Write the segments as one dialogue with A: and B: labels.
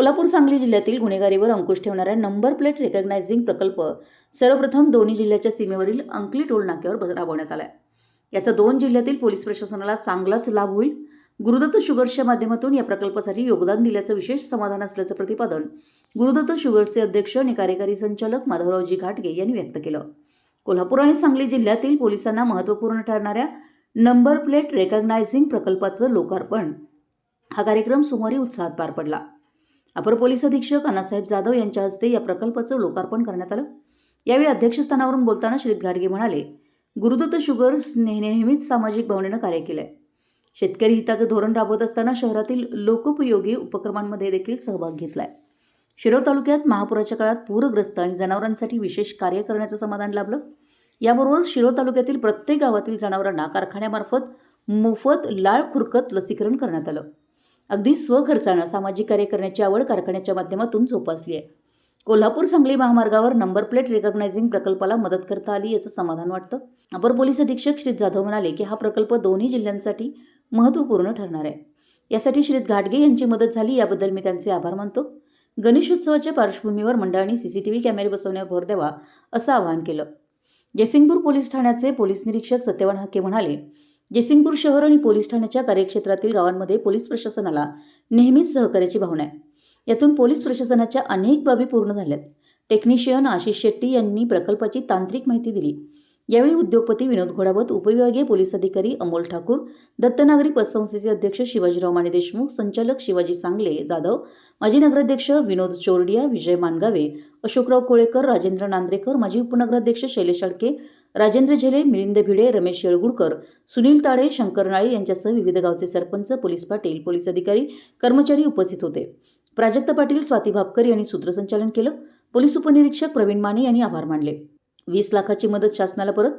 A: कोल्हापूर सांगली जिल्ह्यातील गुन्हेगारीवर अंकुश ठेवणाऱ्या number plate recognising प्रकल्प सर्वप्रथम दोन्ही जिल्ह्याच्या सीमेवरील अंकली टोल नाक्यावर राबवण्यात राबवण्यात आलाय. याचा दोन जिल्ह्यातील पोलीस प्रशासनाला चांगलाच लाभ होईल. गुरुदत्त शुगर्सच्या माध्यमातून या प्रकल्पासाठी योगदान दिल्याचं विशेष समाधान असल्याचं प्रतिपादन गुरुदत्त शुगर्सचे अध्यक्ष आणि कार्यकारी संचालक माधवरावजी घाटगे यांनी व्यक्त केलं. कोल्हापूर आणि सांगली जिल्ह्यातील पोलिसांना महत्त्वपूर्ण ठरणाऱ्या नंबर प्लेट रेकग्नायझिंग प्रकल्पाचं लोकार्पण हा कार्यक्रम सोमवारी उत्साहात पार पडला. अपर पोलीस अधीक्षक अण्णासाहेब जाधव यांच्या हस्ते या प्रकल्पाचं लोकार्पण करण्यात आलं. यावेळी अध्यक्षस्थानावरून बोलताना श्रीत घाडगे म्हणाले गुरुदत्त शुगर्स नेहमीच सामाजिक भावनेनं कार्य केलंय. शेतकरी हिताचं धोरण राबवत असताना शहरातील लोकोपयोगी उपक्रमांमध्ये देखील सहभाग घेतलाय. शिरोळ तालुक्यात महापुराच्या काळात पूरग्रस्त आणि जनावरांसाठी विशेष कार्य करण्याचं समाधान लाभलं. याबरोबरच शिरोळ तालुक्यातील प्रत्येक गावातील जनावरांना कारखान्यामार्फत मोफत लाळ खुरकत लसीकरण करण्यात आलं. अगदी स्वखर्चानं सामाजिक कार्य करण्याची आवड कारखान्याच्या माध्यमातून जोपासली आहे. कोल्हापूर सांगली महामार्गावर नंबर प्लेट रिकग्नायझिंग प्रकल्पाला मदत करता आली याचं समाधान वाटतं. अपर पोलीस अधीक्षक श्री जाधव म्हणाले की हा प्रकल्प दोन्ही जिल्ह्यांसाठी महत्त्वपूर्ण ठरणार आहे. यासाठी श्रीत घाटगे यांची मदत झाली याबद्दल मी त्यांचे आभार मानतो. गणेशोत्सवाच्या पार्श्वभूमीवर मंडळांनी सीसीटीव्ही कॅमेरे बसवण्यावर भर द्यावा असं आवाहन केलं. जयसिंगपूर पोलीस ठाण्याचे पोलीस निरीक्षक सत्यवान हक्के म्हणाले जयसिंगपूर शहर आणि पोलीस ठाण्याच्या कार्यक्षेत्रातील गावांमध्ये पोलीस प्रशासनाला नेहमीच सहकार्याची भावना आहे. यातून पोलीस प्रशासनाच्या अनेक बाबी पूर्ण झाल्यात. टेक्निशियन आशिष शेट्टी यांनी प्रकल्पाची तांत्रिक माहिती दिली. यावेळी उद्योगपती विनोद घोडावत उपविभागीय पोलीस अधिकारी अमोल ठाकूर दत्तनागरी पतसंस्थेचे अध्यक्ष शिवाजीराव माने देशमुख संचालक शिवाजी सांगले जाधव माजी नगराध्यक्ष विनोद चोरडिया विजय मानगावे अशोकराव कोळेकर राजेंद्र नांद्रेकर माजी उपनगराध्यक्ष शैलेश अडके राजेंद्र झेले मिलिंद भिडे रमेश येळगुडकर सुनील ताडे शंकर नाळे यांच्यासह विविध गावचे सरपंच पोलीस पाटील पोलीस अधिकारी कर्मचारी उपस्थित होते. प्राजक्त पाटील स्वाती भापकर यांनी सूत्रसंचालन केलं. पोलीस उपनिरीक्षक प्रवीण माने यांनी आभार मानले. वीस लाखाची मदत शासनाला परत.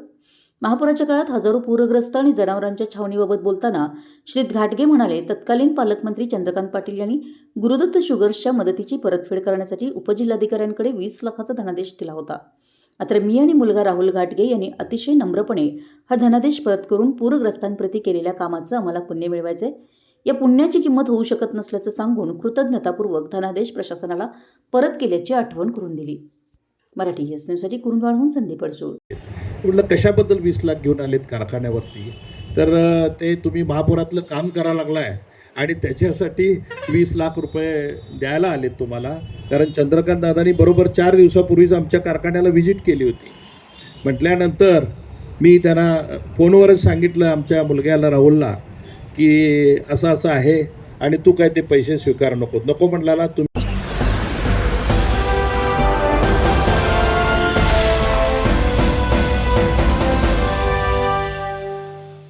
A: महापुराच्या काळात हजारो पूरग्रस्त आणि जनावरांच्या छावणीबाबत बोलताना श्री घाटगे म्हणाले तत्कालीन पालकमंत्री चंद्रकांत पाटील यांनी गुरुदत्त शुगर्सच्या मदतीची परतफेड करण्यासाठी उपजिल्हाधिकाऱ्यांकडे वीस लाखाचा धनादेश दिला होता. मात्र मी आणि मुलगा राहुल घाटगे यांनी अतिशय नम्रपणे हा धनादेश परत करून पूरग्रस्तांप्रती केलेल्या कामाचं आम्हाला पुण्य मिळवायचंय. या पुण्याची किंमत होऊ शकत नसल्याचं सांगून कृतज्ञतापूर्वक धनादेश प्रशासनाला परत केल्याची आठवण करून दिली. मराठी न्यूजसाठी कुरुंदवाडहून संदीप अडसूळ.
B: म्हटलं कशाबद्दल वीस लाख घेऊन आलेत कारखान्यावरती? तर ते तुम्ही महापुरातलं काम करा लागलाय. आणि त्याच्यासाठी वीस लाख रुपये द्यायला आलेत तुम्हाला. कारण चंद्रकांत दादानी बरोबर चार दिवसापूर्वीच आमच्या कारखान्याला व्हिजिट केली होती. म्हटल्यानंतर मी त्यांना फोनवरच सांगितलं आमच्या मुलग्याला राहुलला की असं असं आहे आणि तू काय ते पैसे स्वीकार नको नको म्हटलाला तुम्ही